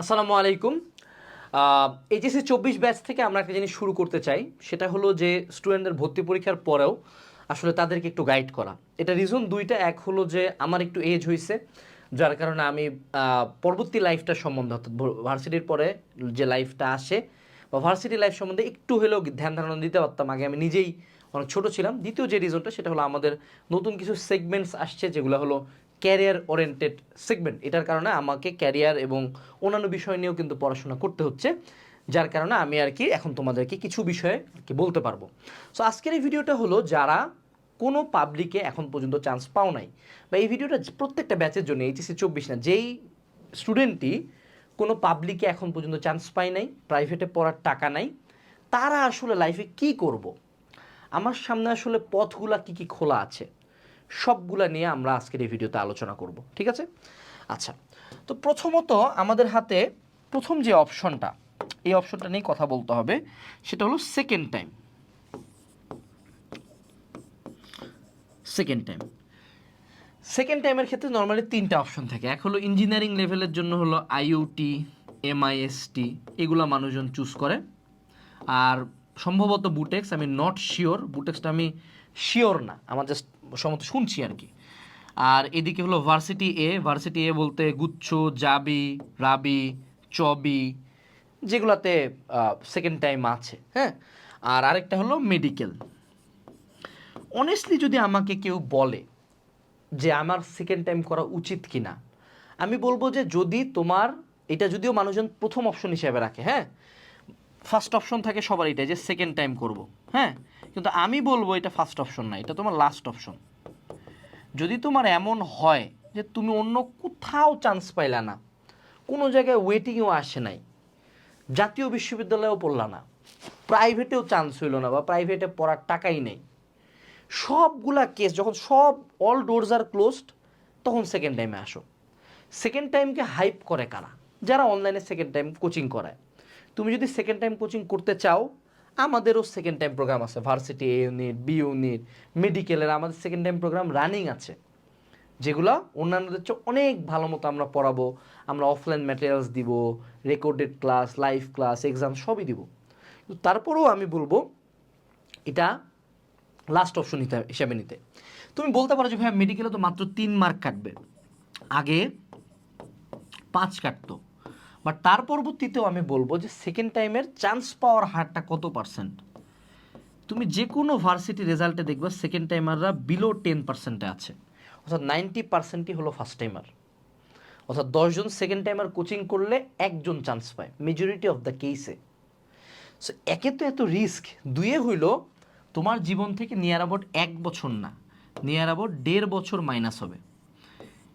আসসালামু আলাইকুম। এইচএসসি চব্বিশ ব্যাচ থেকে আমরা একটা জিনিস শুরু করতে চাই, সেটা হলো যে স্টুডেন্টদের ভর্তি পরীক্ষার পরেও আসলে তাদেরকে একটু গাইড করা। এটা রিজন দুইটা, এক হলো যে আমার একটু এজ হয়েছে যার কারণে আমি পরবর্তী লাইফটা সম্বন্ধে, অর্থাৎ ভার্সিটির পরে যে লাইফটা আসে, বা ভার্সিটি লাইফ সম্বন্ধে একটু হলেও ধ্যান ধারণা দিতে পারতাম। আগে আমি নিজেই অনেক ছোট ছিলাম। দ্বিতীয় যে রিজনটা সেটা হলো আমাদের নতুন কিছু সেগমেন্টস আসছে, যেগুলো হলো ক্যারিয়ার ওরিয়েন্টেড সেগমেন্ট এটার কারণে আমাকে ক্যারিয়ার এবং অন্যান্য বিষয় নিয়েও কিন্তু পড়াশোনা করতে হচ্ছে, যার কারণে আমি আর কি এখন তোমাদেরকে কিছু বিষয়ে আর কি বলতে পারব। সো আজকের এই ভিডিওটা হলো যারা কোনো পাবলিকে এখন পর্যন্ত চান্স পাও নাই বা এই ভিডিওটা প্রত্যেকটা ব্যাচের জন্য এইচএসসি চব্বিশ না, যেই স্টুডেন্টই কোনো পাবলিকে এখন পর্যন্ত চান্স পায় নাই প্রাইভেটে পড়ার টাকা নাই, তারা আসলে লাইফে কি করব। আমার সামনে আসলে পথগুলা কি কি খোলা আছে? সবগুলা নিয়ে আমরা আজকের এই ভিডিওতে আলোচনা করব, ঠিক আছে? আচ্ছা তো প্রথমত আমাদের হাতে প্রথম যে অপশনটা, এই অপশনটা নিয়ে কথা বলতে হবে, সেটা হলো second time second time second টাইমের ক্ষেত্রে নর্মালি তিনটা অপশন থাকে, এক হলো ইঞ্জিনিয়ারিং লেভেলের জন্য হলো আইইউটি এমআইএসটি এগুলো মানুষজন চুজ করে। আর সম্ভবত বুটেক্স আমি নট শিওর বুটেক্সটা আমি শিওর না, আমার জাস্ট সম্ভবত শুনছি আর কি। আর এদিকে হলো ভার্সিটি এ ভার্সিটি এ বলতে গুচ্ছ, জাবি, রাবি, চবি, যেগুলাতে সেকেন্ড টাইম আছে হ্যাঁ? আর আরেকটা হলো মেডিকেল অনেস্টলি যদি আমাকে কেউ বলে যে আমার সেকেন্ড টাইম করা উচিত কি না আমি বলব যে যদি তোমার, এটা যদিও মানুষজন প্রথম অপশন হিসেবে রাখে হ্যাঁ? ফার্স্ট অপশন থাকে সবার এটাই যে সেকেন্ড টাইম করব হ্যাঁ? কিন্তু আমি বলব এটা ফার্স্ট অপশন না, এটা তোমার লাস্ট অপশন যদি তোমার এমন হয় যে তুমি অন্য কোথাও চান্স পাইলা না, কোনো জায়গায় ওয়েটিংও আসে নাই, জাতীয় বিশ্ববিদ্যালয়েও পড়লা না প্রাইভেটেও চান্স হইল না বা প্রাইভেটে পড়ার টাকাই নেই, সবগুলা কেস যখন সব অল ডোরস আর ক্লোজড তখন সেকেন্ড টাইমে আসো। সেকেন্ড টাইমকে হাইপ করে কারা? যারা অনলাইনে সেকেন্ড টাইম কোচিং করায়। তুমি যদি সেকেন্ড টাইম কোচিং করতে চাও আমাদেরও সেকেন্ড টাইম প্রোগ্রাম আছে varsity A unit B unit মেডিকেলের আমাদের সেকেন্ড টাইম প্রোগ্রাম রানিং আছে, যেগুলো অন্যান্যদের চেয়ে অনেক ভালো মতো আমরা পড়াবো, আমরা অফলাইন ম্যাটেরিয়ালস দিব recorded class live class exam সবই দিব। তারপরেও আমি বলব, এটা লাস্ট অপশন হিসাবে নিতে। তুমি বলতে পারো যে ভাই মেডিকেলে তো মাত্র তিন মার্ক কাটবে। আগে পাঁচ কাটতো। বাট তার পরবর্তীতেও আমি বলব যে সেকেন্ড টাইমের চান্স পাওয়ার হারটা কত পার্সেন্ট তুমি যে কোনো ভার্সিটি রেজাল্টে দেখবে সেকেন্ড টাইমাররা বিলো টেন পার্সেন্টে আছে। অর্থাৎ নাইনটি পার্সেন্টই হলো ফার্স্ট টাইমার অর্থাৎ দশজন সেকেন্ড টাইমার কোচিং করলে একজন চান্স পায় মেজরিটি অফ দ্য কেসে সো একে তো এত রিস্ক দুয়ে হইল, তোমার জীবন থেকে নিয়ার অ্যাবাউট এক বছর না। নিয়ার অ্যাবাউট দেড় বছর মাইনাস হবে।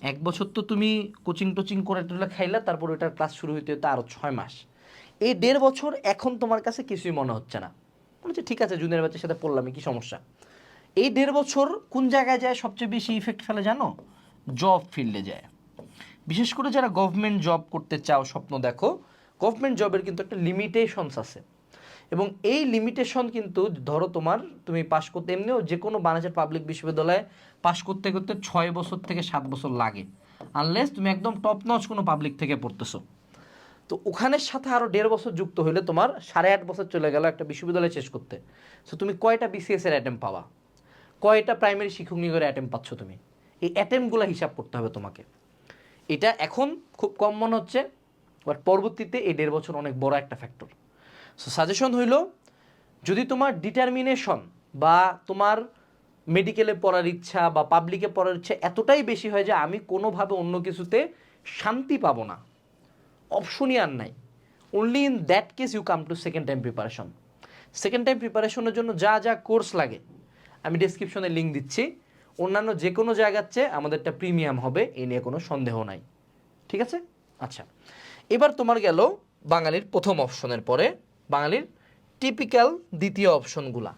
এক বছর তো তুমি কোচিং টোচিং করে টোলে খাইলা, তারপর ওটার ক্লাস শুরু হইতে হতে আরও ছয় মাস। এই দেড় বছর এখন তোমার কাছে কিছুই মনে হচ্ছে না। হচ্ছে, ঠিক আছে, জুনিয়র ব্যাচের সাথে পড়লাম, কি সমস্যা? এই দেড় বছর কোন জায়গায় যায় সবচেয়ে বেশি ইফেক্ট ফেলে জানো? জব ফিল্ডে যায়। বিশেষ করে যারা গভর্নমেন্ট জব করতে চাও, স্বপ্ন দেখো গভর্নমেন্ট জবের কিন্তু একটা লিমিটেশনস আছে। এবং এই লিমিটেশন কিন্তু ধরো তোমার তুমি পাশ করতে, এমনিও যে কোনো বাংলাদেশের পাবলিক বিশ্ববিদ্যালয়ে পাশ করতে করতে ছয় বছর থেকে সাত বছর লাগে। আনলেস তুমি একদম টপ নচ কোনো পাবলিক থেকে পড়তেছো। তো ওখানের সাথে আরও দেড় বছর যুক্ত হইলে তোমার সাড়ে আট বছর চলে গেল একটা বিশ্ববিদ্যালয় শেষ করতে। সো তুমি কয়টা বিসিএস এর অ্যাটেম্প পাওয়া কয়টা প্রাইমারি শিক্ষক নিয়োগের অ্যাটেম্প পাচ্ছ তুমি? এই অ্যাটেম্পগুলো হিসাব করতে হবে তোমাকে। এটা এখন খুব কম মনে হচ্ছে বাট পরবর্তীতে এই দেড় বছর অনেক বড় একটা ফ্যাক্টর সো সাজেশন হইল, যদি তোমার ডিটারমিনেশন বা তোমার মেডিকেলে পড়ার ইচ্ছা বা পাবলিকে পড়ার ইচ্ছা এতটাই বেশি হয় যে আমি কোনোভাবে অন্য কিছুতে শান্তি পাবো না অপশনই আর নাই। Only in that case you come to second time preparation second time প্রিপারেশনের জন্য যা যা কোর্স লাগে, আমি ডিসক্রিপশনে লিঙ্ক দিচ্ছি। অন্যান্য যে কোনো জায়গার চেয়ে আমাদেরটা প্রিমিয়াম হবে, এ নিয়ে কোনো সন্দেহ নাই। ঠিক আছে? আচ্ছা এবার তোমার গেল বাঙালির প্রথম অপশনের পরে। বাঙালির টিপিক্যাল দ্বিতীয় অপশনগুলা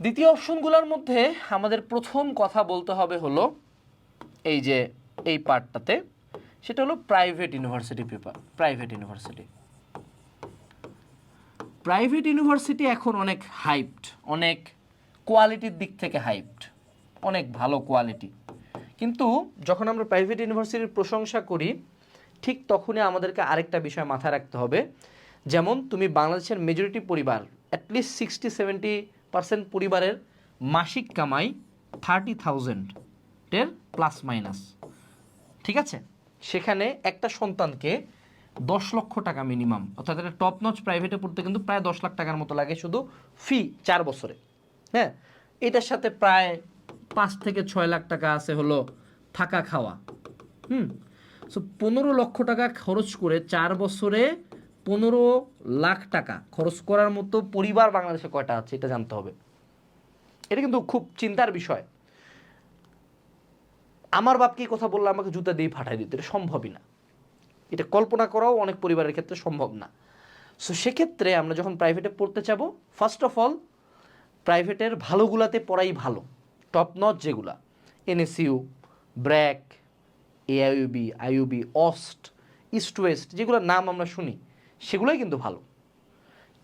দ্বিতীয় অপশনগুলোর মধ্যে আমাদের প্রথম কথা বলতে হবে হলো এই যে, এই পার্টটাতে সেটা হলো private university paper private university private university এখন অনেক হাইপড অনেক কোয়ালিটির দিক থেকে হাইপড অনেক ভালো কোয়ালিটি কিন্তু যখন আমরা প্রাইভেট ইউনিভার্সিটির প্রশংসা করি, ঠিক তখনই আমাদেরকে আরেকটা বিষয় মাথায় রাখতে হবে যেমন তুমি বাংলাদেশের মেজরিটি পরিবার অ্যাটলিস্ট সিক্সটি সেভেন্টি পার্সেন্ট পরিবারের মাসিক কামাই থার্টি থাউজেন্ডের প্লাস মাইনাস ঠিক আছে? সেখানে একটা সন্তানকে দশ লক্ষ টাকা মিনিমাম অর্থাৎ একটা টপ নচ প্রাইভেটে পড়তে কিন্তু প্রায় দশ লাখ টাকার মতো লাগে শুধু ফি চার বছরে। হ্যাঁ? এটার সাথে প্রায় পাঁচ থেকে ছয় লাখ টাকা আছে হলো থাকা খাওয়া। হুম? সো পনেরো লক্ষ টাকা খরচ করে চার বছরে পনেরো লাখ টাকা খরচ করার মতো পরিবার বাংলাদেশে কয়টা আছে এটা জানতে হবে। এটা কিন্তু খুব চিন্তার বিষয়। আমার বাপকে কথা বললে আমাকে জুতা দিয়ে ফাটাই দিত? এটা সম্ভবই না। এটা কল্পনা করাও অনেক পরিবারের ক্ষেত্রে সম্ভব না। সো সেক্ষেত্রে আমরা যখন প্রাইভেটে পড়তে চাবো ফার্স্ট অফ অল প্রাইভেটের ভালোগুলাতে পড়াই ভালো। টপ নচ যেগুলা। NSU BRAC এআইউবি IUB অস্ট east West যেগুলোর নাম আমরা শুনি। সেগুলোই কিন্তু ভালো।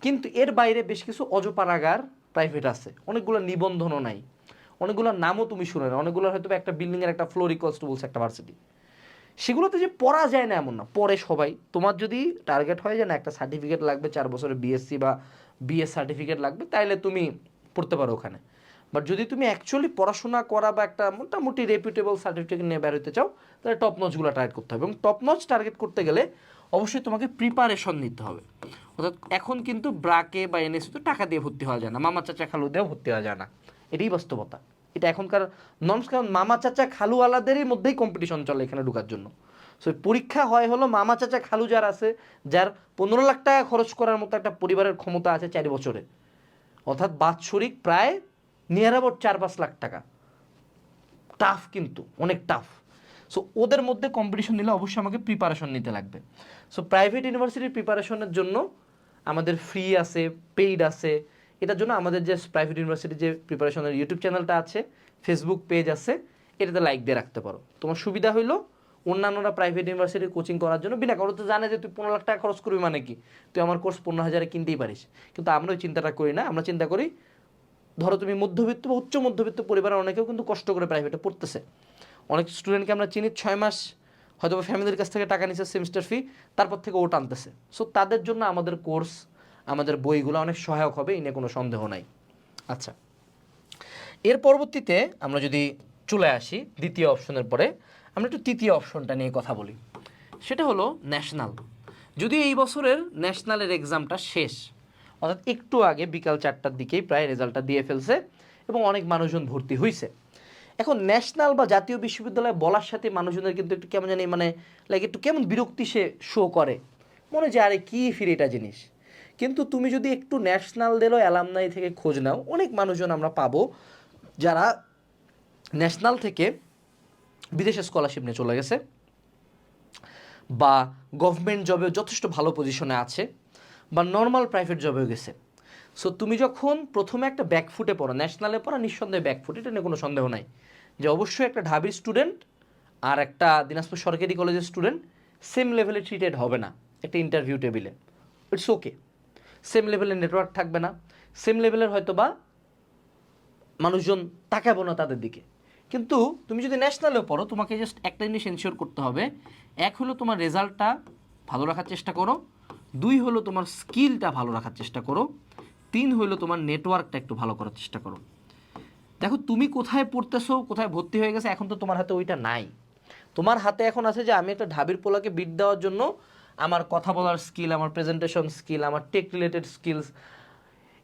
কিন্তু এর বাইরে বেশ কিছু অজপাড়াগার প্রাইভেট আছে। অনেকগুলো নিবন্ধনও নাই। অনেকগুলো নামও তুমি শুনে না অনেকগুলো হয়তো একটা বিল্ডিংয়ের একটা ফ্লোর ইকোয়ালস টু বলছে একটা ভার্সিটি সেগুলোতে যে পড়া যায় না এমন না। পড়ে সবাই। তোমার যদি টার্গেট হয় যে না, একটা সার্টিফিকেট লাগবে, চার বছরের বিএসসি বা বিএস সার্টিফিকেট লাগবে, তাইলে তুমি পড়তে পারো ওখানে। বাট যদি তুমি অ্যাকচুয়ালি পড়াশোনা করা বা একটা মোটামুটি রেপুটেবল সার্টিফিকেট নিয়ে বেরোতে চাও, তাহলে টপ নচগুলো টার্গেট করতে হবে। এবং টপ নচ টার্গেট করতে গেলে অবশ্যই তোমাকে প্রিপারেশন নিতে হবে। অর্থাৎ এখন কিন্তু ব্রাকে বা এনএসি তো টাকা দিয়ে ভর্তি হওয়া যায় না। মামা চাচা খালু দিয়েও ভর্তি হওয়া যায় না। এটাই বাস্তবতা। এটা এখনকার নর্মস কারণ মামা চাচা খালুওয়ালাদেরই মধ্যেই কম্পিটিশন চলে এখানে ঢোকার জন্য। সো পরীক্ষা হয় হলো মামা চাচা খালু যার আছে, যার পনেরো লাখ টাকা খরচ করার মতো একটা পরিবারের ক্ষমতা আছে চারি বছরে। অর্থাৎ বাৎসরিক প্রায় নিয়ার অ্যাবাউট চার পাঁচ লাখ টাকা। টাফ কিন্তু, অনেক টাফ। সো ওদের মধ্যে কম্পিটিশন নিলে অবশ্যই আমাকে প্রিপারেশন নিতে লাগবে। সো প্রাইভেট ইউনিভার্সিটির প্রিপারেশনের জন্য আমাদের ফ্রি আছে পেইড আছে। এটার জন্য আমাদের যে প্রাইভেট ইউনিভার্সিটির যে প্রিপারেশনের ইউটিউব চ্যানেলটা আছে ফেসবুক পেজ আছে, এটাতে লাইক দিয়ে রাখতে পারো। তোমার সুবিধা হইল অন্যান্যরা প্রাইভেট ইউনিভার্সিটির কোচিং করার জন্য। বিনা খরচ জানে যে তুই পনেরো লাখ টাকা খরচ করবি মানে কি? তুই আমার কোর্স পনেরো হাজারে কিনতেই পারিস। কিন্তু আমরা ওই চিন্তাটা করি না। আমরা চিন্তা করি ধরো তুমি মধ্যবিত্ত বা উচ্চ মধ্যবিত্ত পরিবারের অনেকেও কিন্তু কষ্ট করে প্রাইভেটে পড়তেছে। অনেক স্টুডেন্টকে আমরা চিনি, ছয় মাস হয়তো ফ্যামিলির কাছ থেকে টাকা নিচ্ছে সেমিস্টার ফি তারপর থেকে ও টানতেছে সো তাদের জন্য আমাদের কোর্স আমাদের বইগুলো অনেক সহায়ক হবে, এই নিয়ে কোনো সন্দেহ নাই। আচ্ছা। এর পরবর্তীতে আমরা যদি চলে আসি দ্বিতীয় অপশনের পরে, আমরা একটু তৃতীয় অপশনটা নিয়ে কথা বলি। সেটা হলো ন্যাশনাল যদি এই বছরের ন্যাশনালের এক্সামটা শেষ অর্থাৎ একটু আগে বিকাল চারটার দিকেই প্রায় রেজাল্টটা দিয়ে ফেলছে এবং অনেক মানুষজন ভর্তি হয়েছে এখন ন্যাশনাল বা জাতীয় বিশ্ববিদ্যালয় বলার সাথে মানুষজনের কিন্তু একটু কেমন জানি মানে লাইক একটু কেমন বিরক্তি সে শো করে। মনে যে, আরে, কী ফিরে এটা জিনিস? কিন্তু তুমি যদি একটু ন্যাশনাল দিলও অ্যালামনাই থেকে খোঁজ নাও, অনেক মানুষজন আমরা পাবো যারা ন্যাশনাল থেকে বিদেশে স্কলারশিপ নিয়ে চলে গেছে বা গভর্নমেন্ট জবে যথেষ্ট ভালো পজিশনে আছে। বা নর্মাল প্রাইভেট জবেও গেছে। সো তুমি যখন প্রথমে একটা ব্যাকফুটে পড়ো ন্যাশনালে পড়া, নিঃসন্দেহে ব্যাকফুট এটা নিয়ে কোনো সন্দেহ নাই। যে অবশ্যই একটা ঢাবির স্টুডেন্ট আর একটা দিনাজপুর সরকারি কলেজের স্টুডেন্ট সেম লেভেলে ট্রিটেড হবে না একটা ইন্টারভিউ টেবিলে ইটস ওকে সেম লেভেলের নেটওয়ার্ক থাকবে না। সেম লেভেলের হয়তো বা মানুষজন তাকাবো না তাদের দিকে। কিন্তু তুমি যদি ন্যাশনালেও পড়ো, তোমাকে জাস্ট একটা জিনিস এনশিওর করতে হবে, এক হলো তোমার রেজাল্টটা ভালো রাখার চেষ্টা করো দুই হলো তোমার স্কিলটা ভালো রাখার চেষ্টা করো। তিন হলো তোমার নেটওয়ার্কটা একটু ভালো করার চেষ্টা করো। দেখো, তুমি কোথায় পড়তেছো, কোথায় ভর্তি হয়ে গেছে, এখন তো তোমার হাতে ওইটা নাই। তোমার হাতে এখন আছে যে, আমি একটা ঢাবির পোলাকে বিট দেওয়ার জন্য আমার কথা বলার স্কিল আমার প্রেজেন্টেশন স্কিল আমার টেক রিলেটেড স্কিলস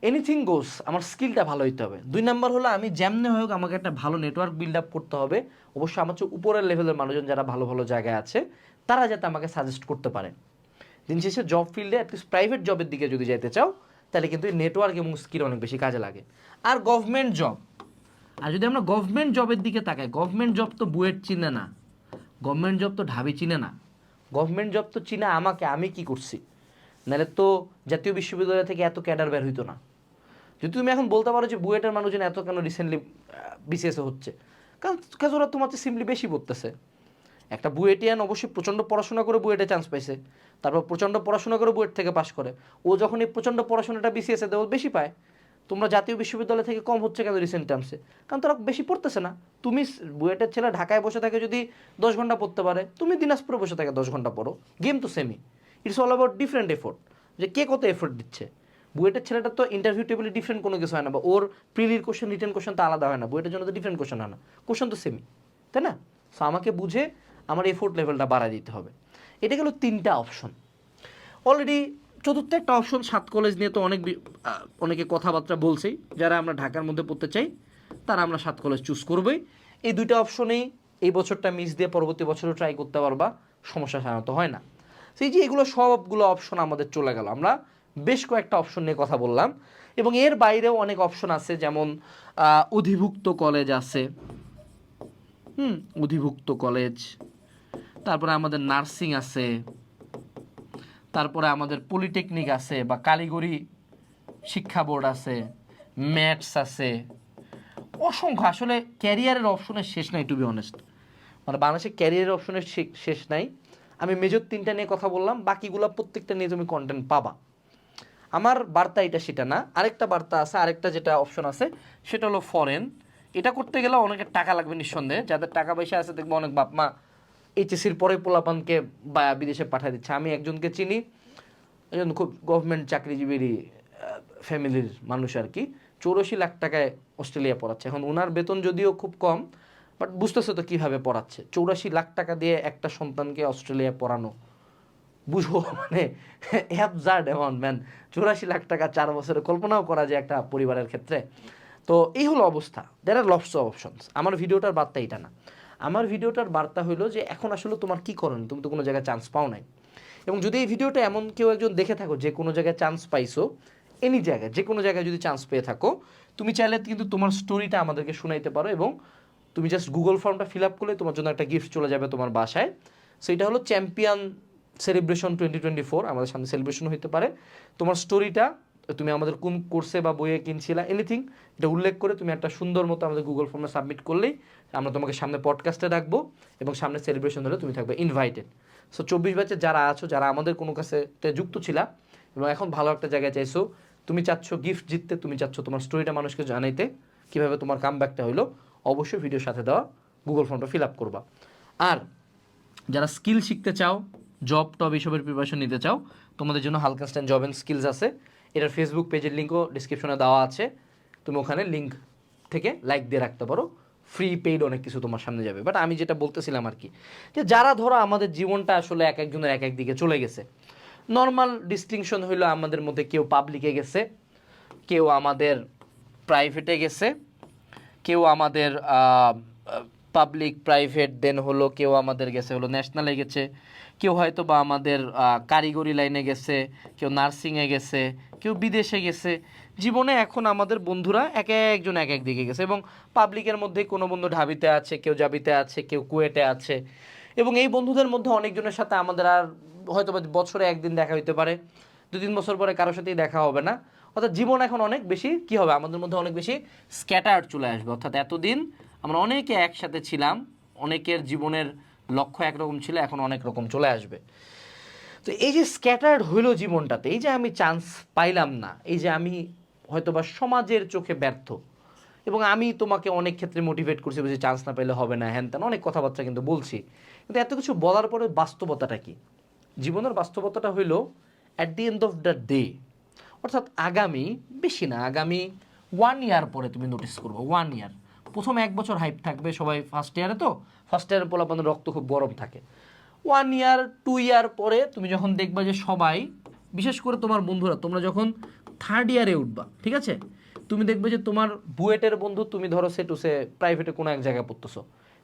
এনিথিং গোস আমার স্কিলটা ভালো হইতে হবে। দুই নাম্বার হলো, আমি যেমনে হোক আমাকে একটা ভালো নেটওয়ার্ক বিল্ড আপ করতে হবে। অবশ্যই আমার চেয়ে উপরের লেভেলের মানুষজন যারা ভালো ভালো জায়গায় আছে, তারা যাতে আমাকে সাজেস্ট করতে পারে। দিন শেষে জব ফিল্ডে অ্যাটলিস্ট প্রাইভেট জবের দিকে যদি যেতে চাও, তাহলে কিন্তু এই নেটওয়ার্ক এবং স্কিল অনেক বেশি কাজে লাগে। আর গভর্নমেন্ট জব আর যদি আমরা গভর্নমেন্ট জবের দিকে তাকাই গভর্নমেন্ট জব তো বুয়েট চিনে না গভর্নমেন্ট জব তো ঢাবি চিনে না। গভর্নমেন্ট জব তো চিনে আমাকে, আমি কি করছি? নাহলে তো জাতীয় বিশ্ববিদ্যালয় থেকে এত ক্যাডার বের হইতো না। যদি তুমি এখন বলতে পারো যে বুয়েটের মানুষজন এত কেন রিসেন্টলি বিসিএসে হচ্ছে, কারণ কাজ ওরা তোমার সিম্পলি বেশি পড়তেছে। একটা বুয়েটিয়ান অবশ্যই প্রচণ্ড পড়াশোনা করে বুয়েটে চান্স পাইছে। তারপর প্রচণ্ড পড়াশোনা করে বুয়েট থেকে পাশ করে। ও যখন এই প্রচণ্ড পড়াশোনাটা বিসিএসে দেয়, ও বেশি পায়। তোমরা জাতীয় বিশ্ববিদ্যালয় থেকে কম হচ্ছে কেন রিসেন্ট টার্মসে কারণ তারা বেশি পড়তেছে না। তুমি বুয়েটের ছেলে ঢাকায় বসে থাকে যদি দশ ঘণ্টা পড়তে পারে, তুমি দিনাজপুরে বসে থাকে দশ ঘণ্টা পড়ো। গেম তো semi it's all about different effort যে কে কত এফোর্ট দিচ্ছে? বুয়েটের ছেলেটা তো ইন্টারভিউ টেবিলে ডিফারেন্ট কোনো কিছু হয় না বা ওর প্রিলির কোশ্চেন রিটার্ন কোশ্চেন তো আলাদা হয় না। বুয়েটের জন্য তো ডিফারেন্ট কোশ্চেন হয় না। কোশ্চেন তো সেমি তাই না? সো আমাকে বুঝে আমার এফোর্ট লেভেলটা বাড়ায় দিতে হবে। এটা গেল তিনটা অপশন অলরেডি চতুর্থ একটা অপশন সাত কলেজ নিয়ে তো অনেক অনেকে কথাবার্তা বলছেই। যারা আমরা ঢাকার মধ্যে পড়তে চাই, তারা আমরা সাত কলেজ চুজ করবই। এই দুইটা অপশনেই এই বছরটা মিস দিয়ে পরবর্তী বছরও ট্রাই করতে পারবা, সমস্যা সাধারণত হয় না। সেই যে এগুলো সবগুলো অপশন আমাদের চলে গেল। আমরা বেশ কয়েকটা অপশন নিয়ে কথা বললাম। এবং এর বাইরেও অনেক অপশন আছে, যেমন অধিভুক্ত কলেজ আছে। হুম, অধিভুক্ত কলেজ তারপরে আমাদের নার্সিং আছে, তারপরে আমাদের পলিটেকনিক আছে বা কারিগরি শিক্ষা বোর্ড আছে, ম্যাথস আছে। অসংখ্য, আসলে ক্যারিয়ারের অপশনের শেষ নাই টু বি অনেস্ট মানে বাংলাদেশে ক্যারিয়ারের অপশনের শেষ নাই। আমি মেজর তিনটা নিয়ে কথা বললাম, বাকিগুলো প্রত্যেকটা নিয়ে তুমি কন্টেন্ট পাবা। আমার বার্তা এটা সেটা না, আরেকটা বার্তা আছে, আরেকটা যেটা অপশন আছে, সেটা হলো ফরেন এটা করতে গেলে অনেকের টাকা লাগবে নিঃসন্দেহে, যাদের টাকা পয়সা আছে দেখব অনেক বাপ মা এইচএসির পরে পোলাপানকে বা বিদেশে পাঠিয়ে দিচ্ছে। আমি একজনকে চিনি, একজন খুব গভর্নমেন্ট চাকরিজীবীরই ফ্যামিলির মানুষ আর কি। চৌরাশি লাখ টাকায় অস্ট্রেলিয়া পড়াচ্ছে। এখন ওনার বেতন যদিও খুব কম বাট বুঝতেছে তো কীভাবে পড়াচ্ছে। চৌরাশি লাখ টাকা দিয়ে একটা সন্তানকে অস্ট্রেলিয়া পড়ানো বুঝো মানে অ্যাবজার্ড অ্যামাউন্ট ম্যান চৌরাশি লাখ টাকা চার বছরে কল্পনাও করা যায় একটা পরিবারের ক্ষেত্রে। তো এই হলো অবস্থা। দের আর অফ অপশনস আমার ভিডিওটার বার্তা এটা না। আমার ভিডিওটার বার্তা হলো যে এখন আসলে তোমার কি করণীয়? তুমি তো কোনো জায়গায় চান্স পাও নাই। এবং যদি এই ভিডিওটা এমন কেউ একজন দেখে থাকো, যে কোনো জায়গায় চান্স পাইছো এনি জায়গায়, যে কোনো জায়গায় যদি চান্স পেয়ে থাকো, তুমি চাইলে কিন্তু তোমার স্টোরিটা আমাদেরকে শোনাইতে পারো এবং তুমি জাস্ট গুগল ফর্মটা ফিল আপ করলে তোমার জন্য একটা গিফট চলে যাবে তোমার বাসায়। সেইটা হলো champion celebration twenty twenty four আমাদের সামনে সেলিব্রেশন হতে পারে। তোমার স্টোরিটা তুমি আমাদের কোন কোর্সে বা বইয়ে কিনছিলা এনিথিং এটা উল্লেখ করে তুমি একটা সুন্দর মতো আমাদের গুগল ফর্মে সাবমিট করলেই আমরা তোমাকে সামনে পডকাস্টে রাখব এবং সামনে সেলিব্রেশন হলে তুমি থাকবে ইনভাইটেড সো চব্বিশ ব্যাচে যারা আছো, যারা আমাদের কোনো কাছে যুক্ত ছিলা এবং এখন ভালো একটা জায়গায় চাইছো, তুমি চাচ্ছ গিফট জিততে, তুমি চাচ্ছ তোমার স্টোরিটা মানুষকে জানাইতে, কীভাবে তোমার কাম ব্যাকটা হইল, অবশ্যই ভিডিওর সাথে দেওয়া গুগল ফর্মটা ফিল আপ করবা। আর যারা স্কিল শিখতে চাও জব টব এইসবের প্রিপারেশন নিতে চাও, তোমাদের জন্য হালকা স্ট্যান্ড জব অ্যান্ড স্কিলস আছে। এটার ফেসবুক পেজের লিঙ্কও ডিসক্রিপশনে দেওয়া আছে। তুমি ওখানে লিঙ্ক থেকে লাইক দিয়ে রাখতে পারো। ফ্রি পেইড অনেক কিছু তোমার সামনে যাবে। বাট আমি যেটা বলতেছিলাম আর কি, যে যারা ধরো আমাদের জীবনটা আসলে এক একজনের এক এক দিকে চলে গেছে নর্মাল ডিস্টিংশন হইল আমাদের মধ্যে কেউ পাবলিকে গেছে, কেউ আমাদের প্রাইভেটে গেছে, কেউ আমাদের পাবলিক প্রাইভেট দেন হলো কেউ আমাদের গেছে, হলো ন্যাশনালে গেছে। কেউ হয়তো বা আমাদের কারিগরি লাইনে গেছে, কেউ নার্সিংয়ে গেছে, কেউ বিদেশে গেছে। জীবনে এখন আমাদের বন্ধুরা এক একজন এক এক দিকে গেছে এবং পাবলিকের মধ্যে কোনো বন্ধু ঢাবিতে আছে, কেউ জাবিতে আছে, কেউ কুয়েটে আছে। এবং এই বন্ধুদের মধ্যে অনেকজনের সাথে আমাদের আর হয়তো বা বছরে একদিন দেখা হইতে পারে, দু তিন বছর পরে কারোর সাথেই দেখা হবে না। অর্থাৎ জীবন এখন অনেক বেশি, কি হবে? আমাদের মধ্যে অনেক বেশি স্ক্যাটার চলে আসবে। অর্থাৎ এতদিন আমরা অনেকে একসাথে ছিলাম, অনেকের জীবনের লক্ষ্য একরকম ছিল, এখন অনেক রকম চলে আসবে। তো এই যে স্ক্যাটার্ড হইল জীবনটাতে, এই যে আমি চান্স পাইলাম না, এই যে আমি হয়তোবা সমাজের চোখে ব্যর্থ, এবং আমি তোমাকে অনেক ক্ষেত্রে মোটিভেট করছি যে চান্স না পেলে হবে না, হ্যান ত্যান, অনেক কথাবার্তা কিন্তু বলছি। কিন্তু এত কিছু বলার পরে বাস্তবতাটা কি? জীবনের বাস্তবতাটা হইল at the end of the day অর্থাৎ আগামী, বেশি না, আগামী ওয়ান ইয়ার পরে তুমি নোটিস করব ওয়ান ইয়ার প্রথম এক বছর হাইপ থাকবে সবাই ফার্স্ট ইয়ারে তো। ফার্স্ট ইয়ারে পোলাপানের রক্ত খুব গরম থাকে। ওয়ান ইয়ার টু ইয়ার পরে তুমি যখন দেখবা যে সবাই, বিশেষ করে তোমার বন্ধুরা, তোমরা যখন থার্ড ইয়ারে উঠবা, ঠিক আছে? তুমি দেখবে যে তোমার বুয়েটের বন্ধু, তুমি ধরো সে টু সে প্রাইভেটে কোনো এক জায়গায় পড়তেছো।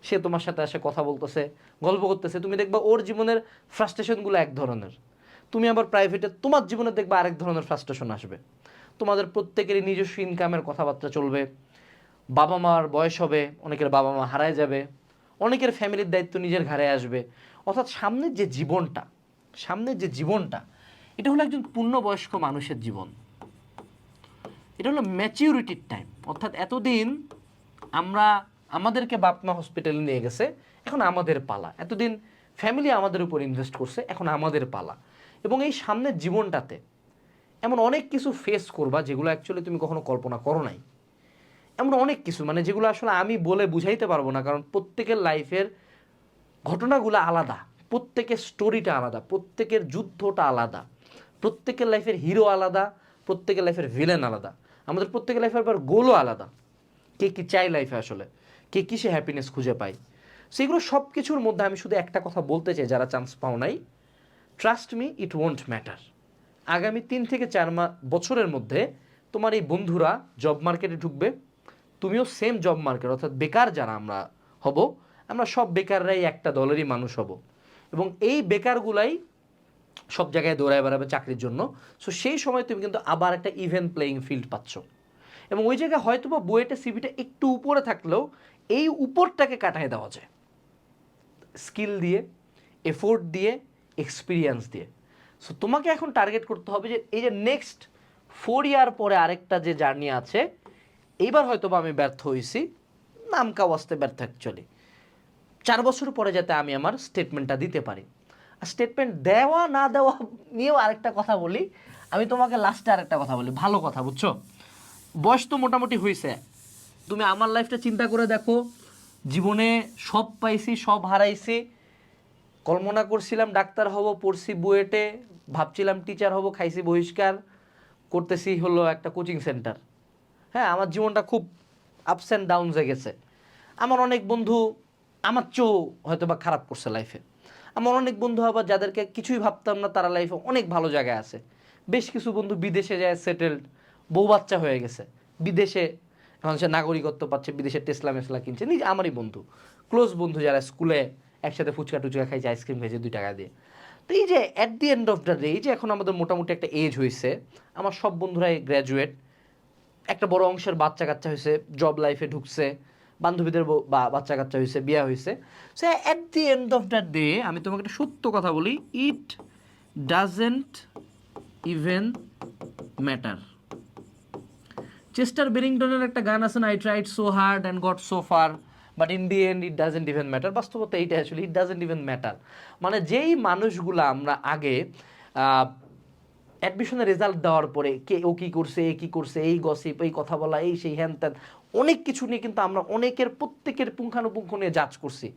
সে তোমার সাথে এসে কথা বলতেছে, গল্প করতেছে। তুমি দেখবা ওর জীবনের ফ্রাস্ট্রেশনগুলো এক ধরনের। তুমি আবার প্রাইভেটে তোমার জীবনে দেখবা আরেক ধরনের ফ্রাস্ট্রেশন আসবে। তোমাদের প্রত্যেকেরই নিজস্ব ইনকামের কথাবার্তা চলবে। বাবা মার বয়স হবে, অনেকের বাবা মা হারায় যাবে, অনেকের ফ্যামিলির দায়িত্ব নিজের ঘাড়ে আসবে। অর্থাৎ সামনের যে জীবনটা, সামনের যে জীবনটা, এটা হলো একজন পূর্ণবয়স্ক মানুষের জীবন। এটা হলো ম্যাচিউরিটির টাইম অর্থাৎ এতদিন আমরা আমাদেরকে বাপ মা হসপিটালে নিয়ে গেছে, এখন আমাদের পালা। এতদিন ফ্যামিলি আমাদের উপর ইনভেস্ট করছে, এখন আমাদের পালা। এবং এই সামনের জীবনটাতে এমন অনেক কিছু ফেস করবা যেগুলো অ্যাকচুয়ালি তুমি কখনো কল্পনা করো নাই। এমন অনেক কিছু মানে যেগুলো আসলে আমি বলে বুঝাইতে পারব না, কারণ প্রত্যেকের লাইফের ঘটনাগুলো আলাদা, প্রত্যেকের স্টোরিটা আলাদা, প্রত্যেকের যুদ্ধটা আলাদা, প্রত্যেকের লাইফের হিরো আলাদা, প্রত্যেকের লাইফের ভিলেন আলাদা, আমাদের প্রত্যেকের লাইফের আবার গোলও আলাদা, কে কী চাই লাইফে আসলে, কে কিসে হ্যাপিনেস খুঁজে পায়। সেগুলো সব কিছুর মধ্যে আমি শুধু একটা কথা বলতে চাই, যারা চান্স পাও নাই trust me it won't matter আগামী তিন থেকে চার মা, বছরের মধ্যে তোমার এই বন্ধুরা জব মার্কেটে ঢুকবে তুমিও সেম জব মার্কেট অর্থাৎ বেকার যারা আমরা হব, আমরা সব বেকাররাই একটা দলেরই মানুষ হব। এবং এই বেকারগুলাই সব জায়গায় দৌড়ায় বেড়াবে চাকরির জন্য। সো সেই সময় তুমি কিন্তু আবার একটা ইভেন প্লেয়িং ফিল্ড পাচ্ছ। এবং ওই জায়গায় হয়তো বা বুয়েটে সিভিটা একটু উপরে থাকলেও এই উপরটাকে কাটায় দেওয়া যায়। স্কিল দিয়ে এফোর্ট দিয়ে এক্সপিরিয়েন্স দিয়ে। সো তোমাকে এখন টার্গেট করতে হবে যে এই যে নেক্সট ফোর ইয়ার পরে আরেকটা যে জার্নি আছে এইবার হয়তো বা আমি ব্যর্থ হয়েছি নাম কাওয়াজতে ব্যর্থ অ্যাকচুয়ালি চার বছর পরে যাতে আমি আমার স্টেটমেন্টটা দিতে পারি। আর স্টেটমেন্ট দেওয়া, না দেওয়া নিয়েও আরেকটা কথা বলি। আমি তোমাকে লাস্টে আরেকটা কথা বলি। ভালো কথা, বুঝছ? বয়স তো মোটামুটি হয়েছে তুমি আমার লাইফটা চিন্তা করে দেখো। জীবনে সব পাইছি, সব হারাইছি। কল্পনা করছিলাম ডাক্তার হব, পড়ছি বুয়েটে। ভাবছিলাম টিচার হব, খাইছি বহিষ্কার। করতেছি হলো একটা কোচিং সেন্টার হ্যাঁ আমার জীবনটা খুব আপস অ্যান্ড ডাউনসে গেছে। আমার অনেক বন্ধু আমার চেয়েও হয়তো বা খারাপ করছে লাইফে আমার অনেক বন্ধু আবার যাদেরকে কিছুই ভাবতাম না, তারা লাইফে অনেক ভালো জায়গায় আছে। বেশ কিছু বন্ধু বিদেশে যায় সেটেলড বউ বাচ্চা হয়ে গেছে। বিদেশে এখন সে নাগরিকত্ব পাচ্ছে, বিদেশে টেসলা মেসলা কিনছে। নিজে আমারই বন্ধু। ক্লোজ বন্ধু যারা স্কুলে একসাথে ফুচকা টুচকা খাইছে আইসক্রিম খাইছে দুই টাকা দিয়ে। তো এই যে at the end of the day এই যে এখন আমাদের মোটামুটি একটা এজ হয়েছে আমার সব বন্ধুরাই গ্র্যাজুয়েট একটা বড় অংশের বাচ্চা কাচ্চা হয়েছে জব লাইফে ঢুকছে, বান্ধবীদের বাচ্চা কাচ্চা হয়েছে, বিয়ে হয়েছে। So at the end of the day আমি তোমাকে একটা সত্য কথা বলি it doesn't even matter Chester বেরিংটনের একটা গান আছে না I tried so hard and got so far but in the and it doesn't even matter বাস্তবতা এইটা actually it doesn't even matter মানে যেই মানুষগুলো আমরা আগে অ্যাডমিশনের রেজাল্ট দেওয়ার পরে কে, ও কী করছে, এ কী করছে, এই গসিপ এই কথা বলা, এই সেই হ্যান ত্যান অনেক কিছু নিয়ে কিন্তু আমরা অনেকের প্রত্যেকের পুঙ্খানুপুঙ্খ নিয়ে জাজ করছি।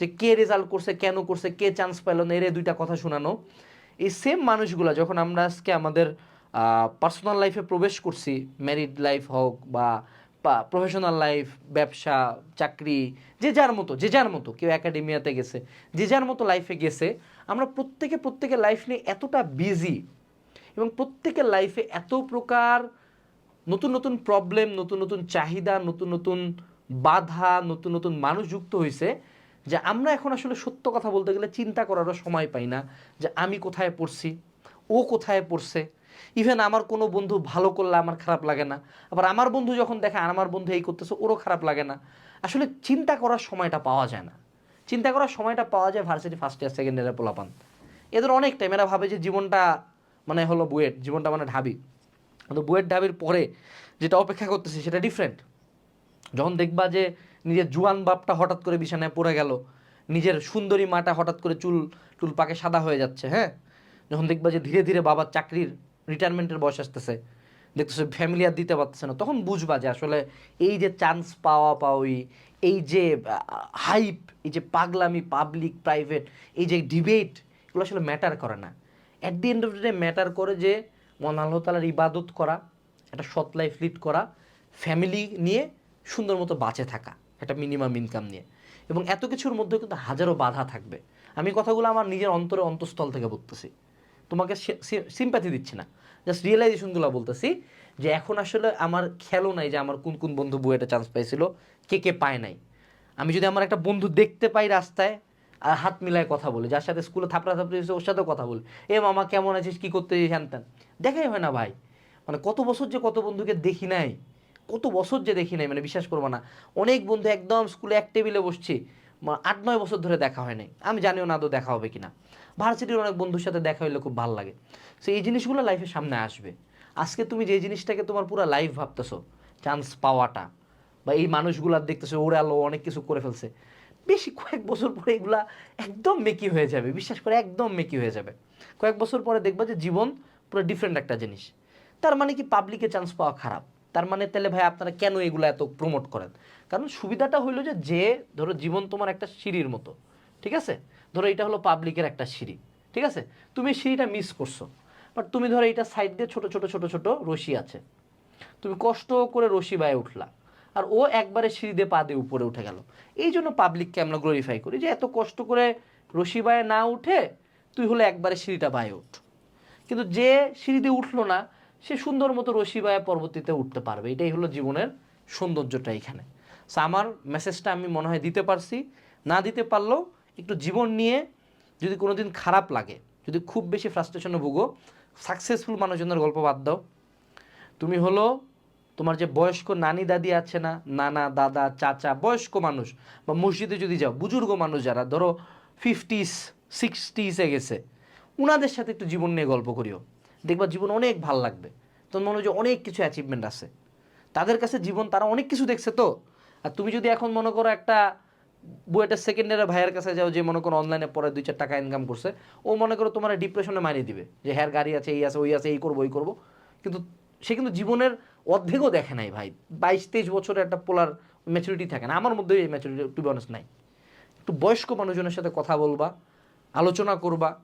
যে কে রেজাল্ট করছে, কেন করছে, কে চান্স পেল না, এরে দুইটা কথা শোনানো। এই সেম মানুষগুলো যখন আমরা আজকে আমাদের পার্সোনাল লাইফে প্রবেশ করছি ম্যারিড লাইফ হোক বা প্রফেশনাল লাইফ ব্যবসা, চাকরি, যে যার মতো, যে যার মতো, কেউ একাডেমিয়াতে গেছে, যে যার মতো লাইফে গেছে, আমরা প্রত্যেকে প্রত্যেকের লাইফ নিয়ে এতটা বিজি এবং প্রত্যেকের লাইফে এত প্রকার নতুন নতুন প্রবলেম নতুন নতুন চাহিদা, নতুন নতুন বাধা, নতুন নতুন মানুষ যুক্ত হয়েছে যে আমরা এখন আসলে সত্য কথা বলতে গেলে চিন্তা করারও সময় পাই না যে আমি কোথায় পড়ছি, ও কোথায় পড়ছে। ইভেন আমার কোনো বন্ধু ভালো করলে আমার খারাপ লাগে না। আবার আমার বন্ধু যখন দেখে আমার বন্ধু এই করতেছে, ওরও খারাপ লাগে না। আসলে চিন্তা করার সময়টা পাওয়া যায় না। চিন্তা করার সময়টা পাওয়া যায় ভার্সিটি ফার্স্ট ইয়ার সেকেন্ড ইয়ারে পোলাপান। এদের অনেক টাইম এরা ভাবে যে জীবনটা মানে হলো বুয়েট, জীবনটা মানে ঢাবি। কিন্তু বুয়েট ঢাবির পরে যেটা অপেক্ষা করতেছে সেটা ডিফারেন্ট যখন দেখবা যে নিজের জুয়ান বাপটা হঠাৎ করে বিছানায় পড়ে গেল, নিজের সুন্দরী মাটা হঠাৎ করে চুল, টুল পাকে সাদা হয়ে যাচ্ছে হ্যাঁ? যখন দেখবা যে ধীরে ধীরে বাবার চাকরির রিটায়ারমেন্টের বয়স আসতেছে, দেখতেছে ফ্যামিলি আর দিতে পারতেছে না, তখন বুঝবা যে আসলে এই যে চান্স পাওয়া পাওয়ি, এই যে হাইপ এই যে পাগলামি পাবলিক প্রাইভেট এই যে ডিবেট এগুলো আসলে ম্যাটার করে না। At the end of the day matter করে যে মন আল্লাহ তালার ইবাদত করা, একটা সৎ লাইফ লিড করা ফ্যামিলি নিয়ে সুন্দর মতো বাঁচে থাকা, একটা মিনিমাম ইনকাম নিয়ে। এবং এত কিছুর মধ্যে কিন্তু হাজারো বাধা থাকবে। আমি কথাগুলো আমার নিজের অন্তরে অন্তঃস্থল থেকে বলতেছি। তোমাকে সিম্প্যাথি দিচ্ছি না। জাস্ট রিয়েলাইজেশনগুলো বলতেছি যে, এখন আসলে আমার খেয়ালও নাই যে, আমার কোন কোন বন্ধু বুয়েটে চান্স পাইছিল, কে কে পায় নাই। আমি যদি আমার একটা বন্ধু দেখতে পাই রাস্তায় হাত মিলায় কথা বলে, যার সাথে স্কুলে থাপড়া থাপড়ি হয়েছে, ওর সাথেও কথা বলে। এ মামা, কেমন আছিস? কী করতে হ্যান ত্যান দেখাই হয় না ভাই। মানে কত বছর যে কত বন্ধুকে দেখি নাই, কত বছর যে দেখি নাই মানে বিশ্বাস করব না। অনেক বন্ধু একদম স্কুলে এক টেবিলে বসছি। আট, নয় বছর ধরে দেখা হয় নাই। আমি জানিও না আদৌ দেখা হবে কিনা। ভার্সিটির অনেক বন্ধুর সাথে দেখা হইলে খুব ভালো লাগে। সো এই জিনিসগুলো লাইফের সামনে আসবে। আজকে তুমি যে জিনিসটাকে তোমার পুরো লাইফ ভাবতেছো চান্স পাওয়াটা, বা এই মানুষগুলার দেখতেছো, ওরা আলো অনেক কিছু করে ফেলছে। বেশি কয়েক বছর পরে এগুলা একদম মেকি হয়ে যাবে, বিশ্বাস করে একদম মেকি হয়ে যাবে। কয়েক বছর পরে দেখবা যে জীবন পুরো ডিফারেন্ট একটা জিনিস। তার মানে কি পাবলিকে চান্স পাওয়া খারাপ। তার মানে তাহলে ভাই আপনারা কেন এগুলো এত প্রমোট করেন? কারণ সুবিধাটা হইল যে যে ধরো জীবন তোমার একটা সিঁড়ির মতো, ঠিক আছে? ধরো এটা হলো পাবলিকের একটা সিঁড়ি, ঠিক আছে? তুমি সিঁড়িটা মিস করছ। বাট তুমি ধরো এটা সাইড দিয়ে ছোট ছোট ছোট ছোট রশি আছে। তুমি কষ্ট করে রশি বায়ে উঠলা। আর ও একবারে সিঁড়ি দিয়ে পা দিয়ে উপরে উঠে গেল। এই জন্য পাবলিককে আমরা গ্লোরিফাই করি যে, এত কষ্ট করে রশি বায়ে না উঠে তুই হলে একবারে সিঁড়িটা বায়ে উঠ কিন্তু যে সিঁড়ি দিয়ে উঠল না, সে সুন্দর মতো রশি বায়ে পরবর্তীতে উঠতে পারবে। এটাই হলো জীবনের সৌন্দর্যটা এখানে। সো আমার মেসেজটা আমি মনে হয় দিতে পারছি। না দিতে পারলেও একটু জীবন নিয়ে যদি কোনো দিন খারাপ লাগে, যদি খুব বেশি ফ্রাস্ট্রেশনে ভুগো সাকসেসফুল মানুষজনের গল্প বাদ দাও। তুমি হলো তোমার যে বয়স্ক নানি দাদি আছে না, নানা, দাদা, চাচা, বয়স্ক মানুষ বা মসজিদে যদি যাও, বুজুর্গ মানুষ যারা, ধরো ফিফটিস সিক্সটিসে গেছে, উনাদের সাথে একটু জীবন নিয়ে গল্প করিও। দেখবা জীবন অনেক ভালো লাগবে। তোমার মনে হয় যে অনেক কিছু অ্যাচিভমেন্ট আছে। তাদের কাছে জীবন, তারা অনেক কিছু দেখছে তো। আর তুমি যদি এখন মনে করো একটা বুয়েটের সেকেন্ড ইয়ারের ভাইয়ের কাছে যাও, যে মনে করো অনলাইনে পরে দুই চার টাকা ইনকাম করছে, ও মনে করো তোমার ডিপ্রেশনে মারিয়ে দিবে। যে হ্যার গাড়ি আছে, এই আছে, ওই আছে, এই করব, ওই করব। কিন্তু সে কিন্তু জীবনের অর্ধেকও দেখে নাই ভাই। বাইশ, তেইশ বছরের একটা পোলার ম্যাচুরিটি থাকে না। আমার মধ্যে এই ম্যাচুরিটি টু বি অনেস্ট নাই। একটু বয়স্ক মানুষজনের সাথে কথা বলবা, আলোচনা করবা,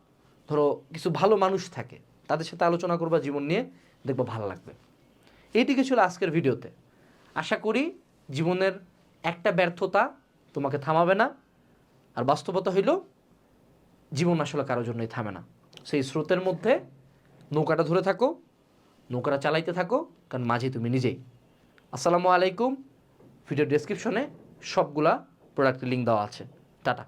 ধরো কিছু ভালো মানুষ থাকে, তাদের সাথে আলোচনা করবা, জীবন নিয়ে দেখব ভালো লাগবে। এইটিকে ছিল আজকের ভিডিওতে। আশা করি জীবনের একটা ব্যর্থতা তোমাকে থামাবে না। আর বাস্তবতা হইল, জীবন আসলে কারোর জন্যই থামে না। সেই স্রোতের মধ্যে নৌকাটা ধরে থাকো। নৌকাটা চালাইতে থাকো, কারণ মাঝে তুমি নিজেই। আসসালামু আলাইকুম। ভিডিও ডেসক্রিপশনে সবগুলা প্রোডাক্টের লিঙ্ক দেওয়া আছে। টাটা।